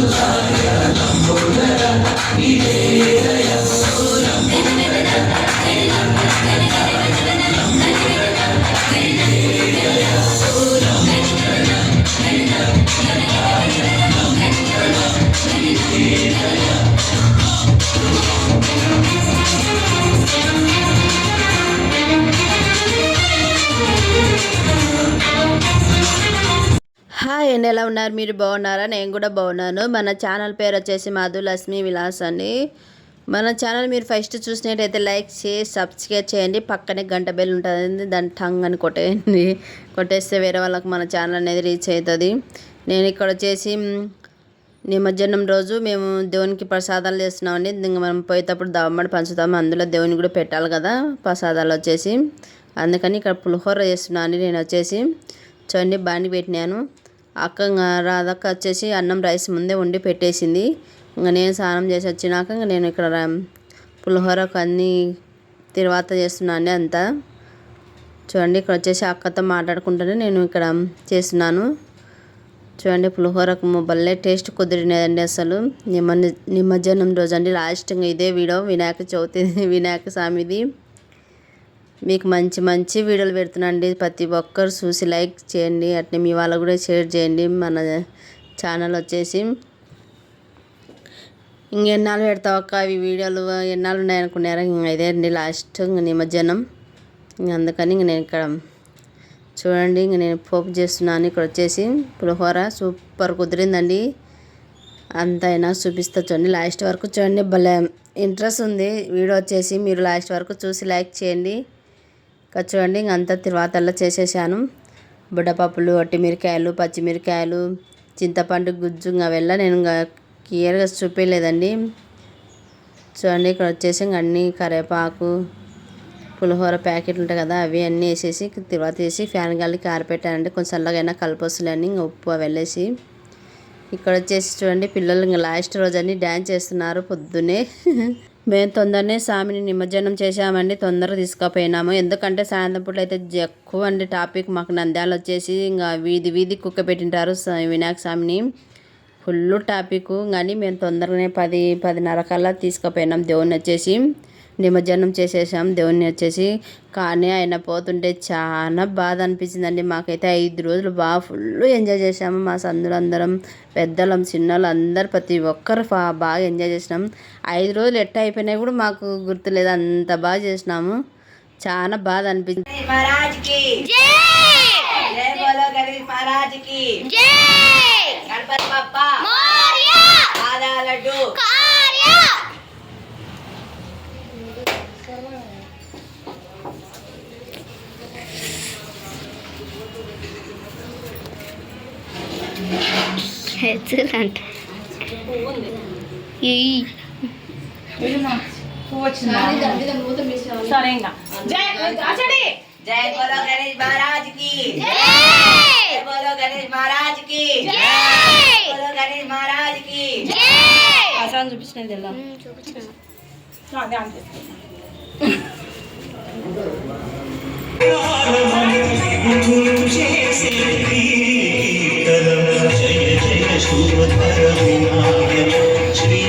nossos hi అండి ఎలా ఉన్నారు? మీరు బాగున్నారా? నేను కూడా బాగున్నాను. మన ఛానల్ పేరు వచ్చేసి మాధు లక్ష్మి విలాస్ అండి. మన ఛానల్ మీరు ఫస్ట్ చూసినట్టయితే లైక్ చేసి సబ్స్క్రైబ్ చేయండి. పక్కనే గంట బెల్ ఉంటుంది దాని టంగ్ అని కొట్టేయండి. కొట్టేస్తే వేరే వాళ్ళకి మన ఛానల్ అనేది రీచ్ అవుతుంది. నేను ఇక్కడ వచ్చేసి నిమజ్జనం రోజు మేము దేవునికి ప్రసాదాలు చేస్తున్నామండి. ఇంకా మనం పోయేటప్పుడు దమ్మడి పంచుతాము. అందులో దేవుని కూడా పెట్టాలి కదా ప్రసాదాలు వచ్చేసి. అందుకని ఇక్కడ పులిహోర చేస్తున్నాను నేను వచ్చేసి చూడండి బాండి పెట్టినాను. అక్క రాధక్క వచ్చేసి అన్నం రైస్ ముందే వండి పెట్టేసింది. ఇంకా నేను స్నానం చేసి వచ్చినాక ఇంకా నేను ఇక్కడ పులిహోరకు అన్నీ తర్వాత చేస్తున్నాను అంతా. చూడండి ఇక్కడ వచ్చేసి అక్కతో మాట్లాడుకుంటూనే నేను ఇక్కడ చేస్తున్నాను. చూడండి పులిహోరకు భలే టేస్ట్ కుదిరినదండి అసలు. నిమ్మ నిమజ్జనం రోజు అండి లాస్ట్ ఇదే వీడియో. వినాయక చవితి వినాయక స్వామిది. మీకు మంచి మంచి వీడియోలు పెడుతున్నాండి ప్రతి ఒక్కరు చూసి లైక్ చేయండి. అట్నే మీ వాళ్ళకు కూడా షేర్ చేయండి. మన ఛానల్ వచ్చేసి ఇంకెన్నాళ్ళు పెడతావు అక్క? అవి వీడియోలు ఎన్నాళ్ళు ఉన్నాయనుకున్నారా? ఇంక ఇదే అండి లాస్ట్. ఇంక నిమజ్జనం. ఇంక అందుకని ఇంక నేను ఇక్కడ చూడండి. ఇంక నేను పోపు చేస్తున్నాను. ఇక్కడ వచ్చేసి పులిహోర సూపర్ కుదిరిందండి. అంత అయినా చూపిస్తా చూడండి. లాస్ట్ వరకు చూడండి. భలే ఇంట్రెస్ట్ ఉంది. వీడియో వచ్చేసి మీరు లాస్ట్ వరకు చూసి లైక్ చేయండి. చూడండి ఇంక అంతా తిరువాతల్లో చేసేసాను. బుడ్డపప్పులు మిరకాయలు పచ్చిమిరకాయలు చింతపండు గుజ్జు ఇంకా వెళ్ళ నేను ఇంకా క్లియర్గా చూపించలేదండి చూడండి ఇక్కడ వచ్చేసి ఇంక అన్నీ కరివేపాకు పులిహోర ప్యాకెట్లు ఉంటాయి కదా అవి అన్నీ వేసేసి తర్వాత వేసి ఫ్యాన్ గాలి ఆరిపెట్టానంటే కొంచెం చల్లగైనా కలిపొస్తులేని ఇంకా ఉప్పు అవి వెళ్ళేసి ఇక్కడ వచ్చేసి చూడండి పిల్లలు ఇంకా లాస్ట్ రోజు అన్నీ డ్యాన్స్ చేస్తున్నారు పొద్దున్నే. మేము తొందరనే స్వామిని నిమజ్జనం చేశామండి తొందరగా తీసుకుపోయినాము. ఎందుకంటే సాయంత్రం పూట అయితే ఎక్కువ అండి టాపిక్. మాకు నంద్యాల వచ్చేసి ఇంకా వీధి వీధి కుక్క పెట్టింటారు వినాయక స్వామిని ఫుల్ టాపిక్. కానీ మేము తొందరగానే పది పదిన్నర కల్లా తీసుకుపోయినాం దేవుని వచ్చేసి. నిమజ్జనం చేసేసాం దేవుణ్ణి వచ్చేసి కానీ ఆయన పోతుంటే చాలా బాధ అనిపించిందండి. మాకైతే ఐదు రోజులు బాగా ఫుల్ ఎంజాయ్ చేసాము మా సందులందరం పెద్దలం చిన్నలు అందరు ప్రతి ఒక్కరు బాగా ఎంజాయ్ చేసినాం. ఐదు రోజులు ఎట్ట అయిపోయినాయి కూడా మాకు గుర్తులేదు. అంత బాగా చేసినాము. చాలా బాధ అనిపించింది. పుచ్చులంట సరే ఇంకా. జై బోలో గణేష్ మహారాజ్ शूरधर विनायक श्री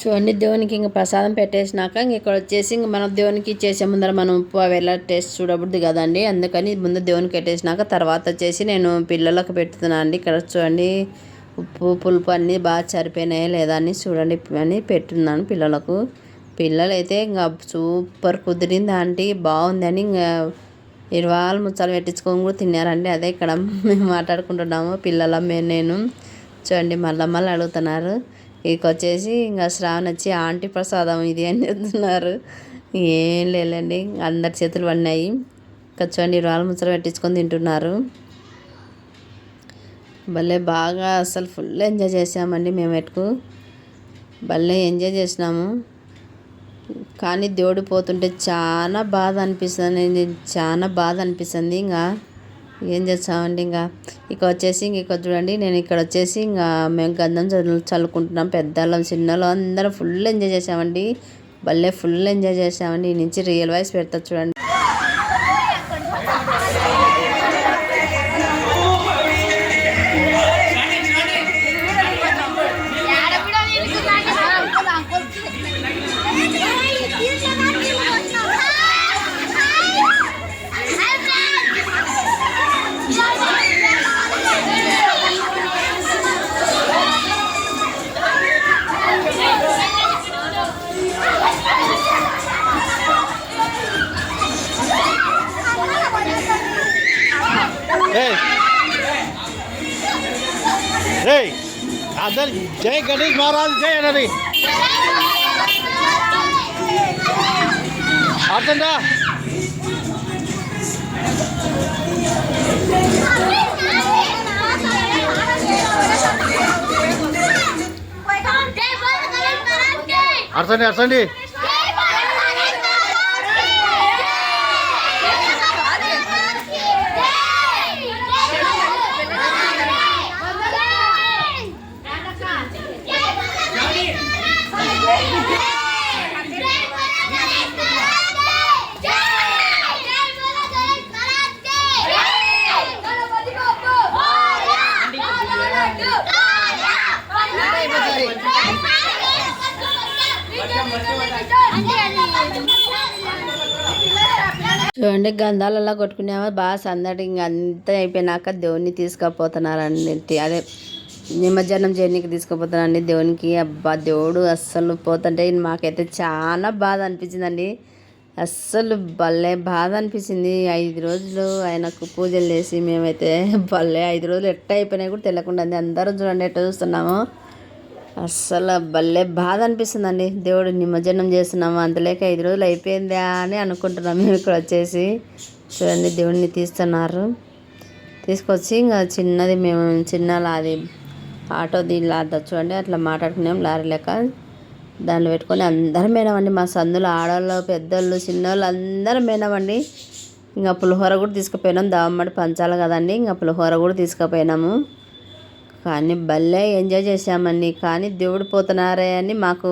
చూడండి దేవునికి ఇంక ప్రసాదం పెట్టేసినాక ఇంక ఇక్కడ వచ్చేసి ఇంక మనం దేవునికి చేసే ముందర మనం ఉప్పు అవి ఎలా టేస్ట్ చూడబుద్ది కదండి అందుకని ముందు దేవునికి పెట్టేసినాక తర్వాత వచ్చేసి నేను పిల్లలకు పెడుతున్నాను అండి ఇక్కడ చూడండి ఉప్పు పులుపు అన్నీ బాగా సరిపోయినాయి లేదా అని చూడండి అని పెట్టున్నాను పిల్లలకు పిల్లలు అయితే ఇంకా సూపర్ కుదిరింది ఆంటీ బాగుంది అని ఇంకా వాళ్ళు ముచ్చాలు పెట్టించుకొని కూడా తిన్నారండి. అదే ఇక్కడ మేము మాట్లాడుకుంటున్నాము. పిల్లల మేము నేను చూడండి మళ్ళీ మళ్ళీ అడుగుతున్నారు. ఇక వచ్చేసి ఇంకా శ్రావణ వచ్చి ఆంటీ ప్రసాదం ఇది అని చెప్తున్నారు. ఏం లేదండి అందరి చేతులు పడినాయి. ఇంకా చూడండి ఇరవై ముచ్చలు పెట్టించుకొని తింటున్నారు. భలే బాగా అసలు ఫుల్ ఎంజాయ్ చేసామండి మేము ఎటుకు. భలే ఎంజాయ్ చేసినాము. కానీ దేవుడు పోతుంటే చాలా బాధ అనిపిస్తుంది. చాలా బాధ అనిపిస్తుంది. ఇంకా ఏం చేస్తామండి? ఇంకా ఇక వచ్చేసి ఇంక ఇక్కడ చూడండి నేను ఇక్కడ వచ్చేసి ఇంకా మేము గంధం చల్లు చల్లుకుంటున్నాం పెద్దవాళ్ళం చిన్నలు అందరం ఫుల్ ఎంజాయ్ చేసామండి భలే ఫుల్ ఎంజాయ్ చేసామండి ఈ నుంచి రియల్ వాయిస్ పెడతా చూడండి. అందరు జై గణేష్ మహారాజ్ జై అన్నది. అర్థందా అర్థండి అర్థండి చూడండి గంధాలలో కొట్టుకునేమో బాగా సందడి. ఇంకా అంతా అయిపోయినాక దేవుణ్ణి తీసుకుపోతున్నారండి అదే నిమజ్జనం చేయడానికి తీసుకుపోతున్నారండి దేవునికి. అబ్బా దేవుడు అస్సలు పోతుంటే మాకైతే చాలా బాధ అనిపించిందండి. అస్సలు భలే బాధ అనిపించింది. ఐదు రోజులు ఆయనకు పూజలు చేసి మేమైతే భలే ఐదు రోజులు ఎట్ట అయిపోయినాయి కూడా తెలియకుండా ఉంది అందరం చూడండి ఎట్ట చూస్తున్నాము. అస్సలు భలే బాధ అనిపిస్తుందండి. దేవుడు నిమజ్జనం చేస్తున్నాము అంతలేక ఐదు రోజులు అయిపోయిందా అని అనుకుంటున్నాం. మేము ఇక్కడ వచ్చేసి చూడండి దేవుడిని తీస్తున్నారు. తీసుకొచ్చి ఇంకా చిన్నది మేము చిన్న లాది ఆటోది లాద చూడండి అట్లా మాట్లాడుకున్నాం లారీ లెక్క దాన్ని పెట్టుకొని అందరం పోయినామండి. మా సందులో ఆడవాళ్ళు పెద్దోళ్ళు చిన్నోళ్ళు అందరం పోయినామండి. ఇంకా పులిహోర కూడా తీసుకుపోయినాం. దావమ్మడి పంచాలి కదండి. ఇంకా పులిహోర కూడా తీసుకుపోయినాము. కానీ భలే ఎంజాయ్ చేసామండి కానీ దేవుడు పోతున్నారే అని మాకు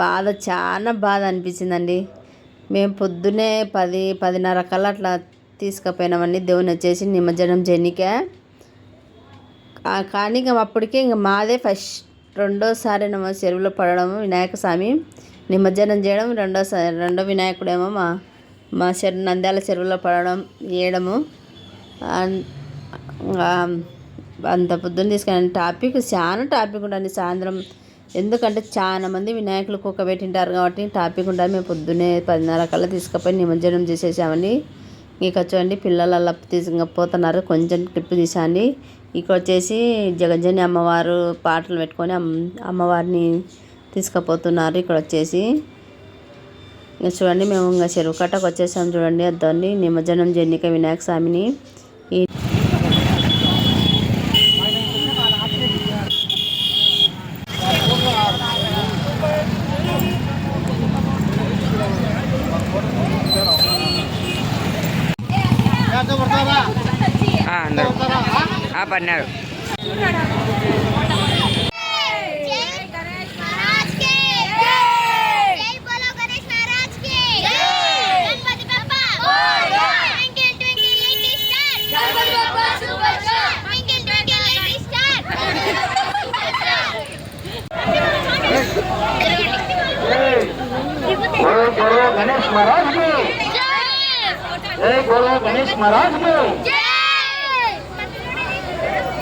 బాధ చాలా బాధ అనిపించిందండి. మేము పొద్దునే పది పదిన్నర కల్లా అట్లా తీసుకుపోయినామండి దేవుని వచ్చేసి నిమజ్జనం జర్నీకే కానీ ఇంకా అప్పటికే ఇంక మాదే ఫస్ట్ రెండోసారి ఏమో చెరువులో పడడం వినాయక స్వామి. నిమజ్జనం చేయడం రెండోసారి రెండో వినాయకుడేమో మా మా చెరు నంద్యాల చెరువులో పడడం వేయడము అంత పొద్దున్న తీసుకెళ్ళండి టాపిక్ చాలా టాపిక్ ఉండండి సాయంత్రం. ఎందుకంటే చాలా మంది వినాయకులు కుక్క పెట్టింటారు కాబట్టి టాపిక్ ఉండాలి. మేము పొద్దున్నే పదిన్నర కల్లా తీసుకుపోయి నిమజ్జనం చేసేసామండి. ఇక చూడండి పిల్లలు అలా తీసుకుపోతున్నారు. కొంచెం ట్రిప్ తీసాండి ఇక్కడ వచ్చేసి జగజ్జని అమ్మవారు పాటలు పెట్టుకొని అమ్ అమ్మవారిని తీసుకుపోతున్నారు. ఇక్కడ వచ్చేసి చూడండి మేము ఇంకా చెరువు కట్టకు వచ్చేసాం చూడండి. అద్దండి నిమజ్జనం జన్నిక వినాయక స్వామిని. పడినారు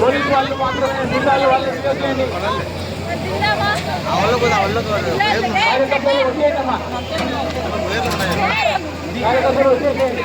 పోలీసు వాళ్ళు మాత్రమే గుండాలు వాళ్ళు చేయండి కార్యకర్తలు వచ్చేయమ్మా కార్యకర్తలు వచ్చేసేయండి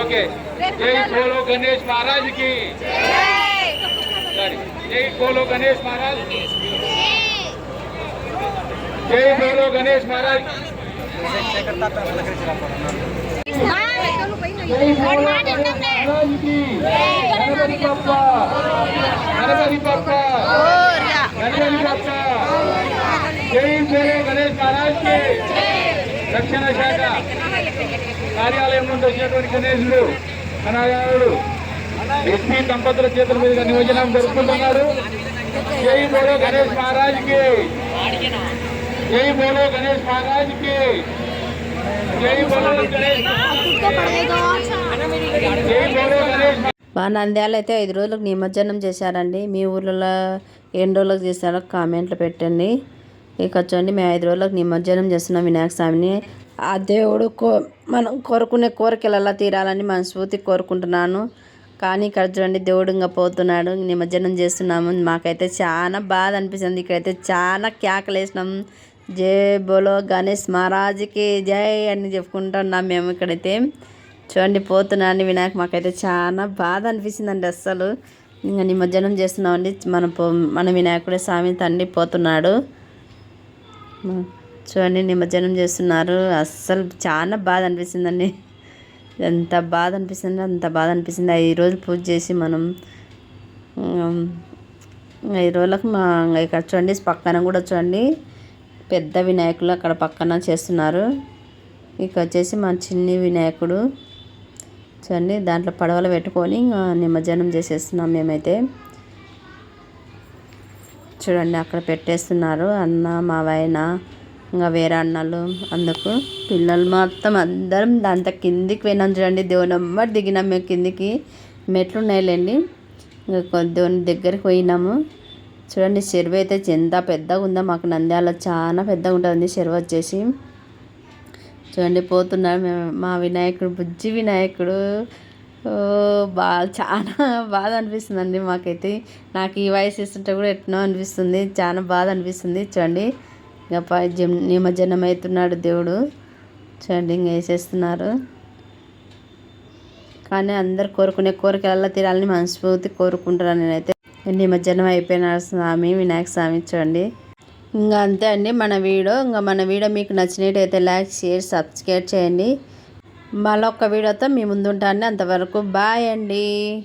ఓకే. జై బోలో గణేష్ మహారాజ్కి జై బోలో గణేష్ మహారాజ్ జై బోలో గణేష్ మహారాజ్ గణపతి బప్ప గణపతి బప్ప గణపతి బప్ప జై బోలో గణేష్ మహారాజ్కి రక్షణ శాఖ కార్యాలయం నుండి వచ్చినటువంటి గణేశుడు అనాయాయుడు ఎస్పీ దంపతుల చేతుల మీదుగా నియోజనం జరుపుకుంటున్నారు. జై బోలో గణేష్ మహారాజ్కి. జై బోలో గణేష్ మహారాజ్కి. జై బోలో గణేష్ జై బోలో గణేష్ మా నంద్యాల అయితే ఐదు రోజులకు నిమజ్జనం చేశారండి. మీ ఊర్లలో ఎన్ని రోజులకు చేశారో కామెంట్లు పెట్టండి. ఇక చూడండి మేము ఐదు రోజులకు నిమజ్జనం చేస్తున్నాం వినాయక స్వామిని. ఆ దేవుడు కో మనం కోరుకునే కోరికలు ఎలా తీరాలని మనస్ఫూర్తి కోరుకుంటున్నాను. కానీ ఇక్కడ చూడండి దేవుడు ఇంకా పోతున్నాడు నిమజ్జనం చేస్తున్నాము. మాకైతే చాలా బాధ అనిపిస్తుంది. ఇక్కడైతే చాలా కేకలు వేసినాం. జై బోలో గణేష్ మహారాజ్కి జై అని చెప్పుకుంటున్నాం మేము ఇక్కడైతే. చూడండి పోతున్నాను వినాయక మాకైతే చాలా బాధ అనిపిస్తుందండి అస్సలు. ఇంకా నిమజ్జనం చేస్తున్నామండి. మన పో మన వినాయకుడే స్వామి తండ్రి పోతున్నాడు. చూడండి నిమజ్జనం చేస్తున్నారు. అస్సలు చాలా బాధ అనిపిస్తుందండి. ఎంత బాధ అనిపిస్తుంది అంత బాధ అనిపిస్తుంది. ఐదు రోజులు పూజ చేసి మనం ఐదు రోజులకు మా ఇక్కడ చూడండి పక్కన కూడా చూడండి. పెద్ద వినాయకులు అక్కడ పక్కన చేస్తున్నారు. ఇక వచ్చేసి మా చిన్ని వినాయకుడు చూడండి దాంట్లో పడవలు పెట్టుకొని నిమజ్జనం చేసేస్తున్నాం మేమైతే. చూడండి అక్కడ పెట్టేస్తున్నారు అన్న మా ఇంకా వేరే అన్నలు అందుకు పిల్లలు మొత్తం అందరం దాంతో కిందికి పోయినాం చూడండి. దేవుని అమ్మటి దిగినాం మేము కిందికి. మెట్లు ఉన్నాయిలేండి ఇంకా కొద్ది దేవుని దగ్గరికి పోయినాము. చూడండి చెరువు అయితే ఎంత పెద్దగా ఉందో మాకు నంద్యాల చాలా పెద్దగా ఉంటుంది చెరువు వచ్చేసి. చూడండి పోతున్నాం మేము. మా వినాయకుడు బుజ్జి వినాయకుడు. బాగా చాలా బాధ అనిపిస్తుందండి మాకైతే. నాకు ఈ వయసు ఇస్తుంటే కూడా ఎట్నో అనిపిస్తుంది. చాలా బాధ అనిపిస్తుంది. చూడండి ఇంకా ప- నిమజ్జనం అవుతున్నాడు దేవుడు. చూడండి ఇంకా వేసేస్తున్నారు. కానీ అందరు కోరుకునే కోరికలలో తీరాలని మనస్ఫూర్తి కోరుకుంటున్నాను నేనైతే. నిమజ్జనం అయిపోయిన స్వామి వినాయక స్వామి చూడండి. ఇంకా అంతే అండి మన వీడియో. ఇంకా మన వీడియో మీకు నచ్చినట్టయితే లైక్ షేర్ సబ్స్క్రైబ్ చేయండి. మళ్ళొక్క వీడియోతో మీ ముందుంటాను అంతవరకు బాయ్ అండి.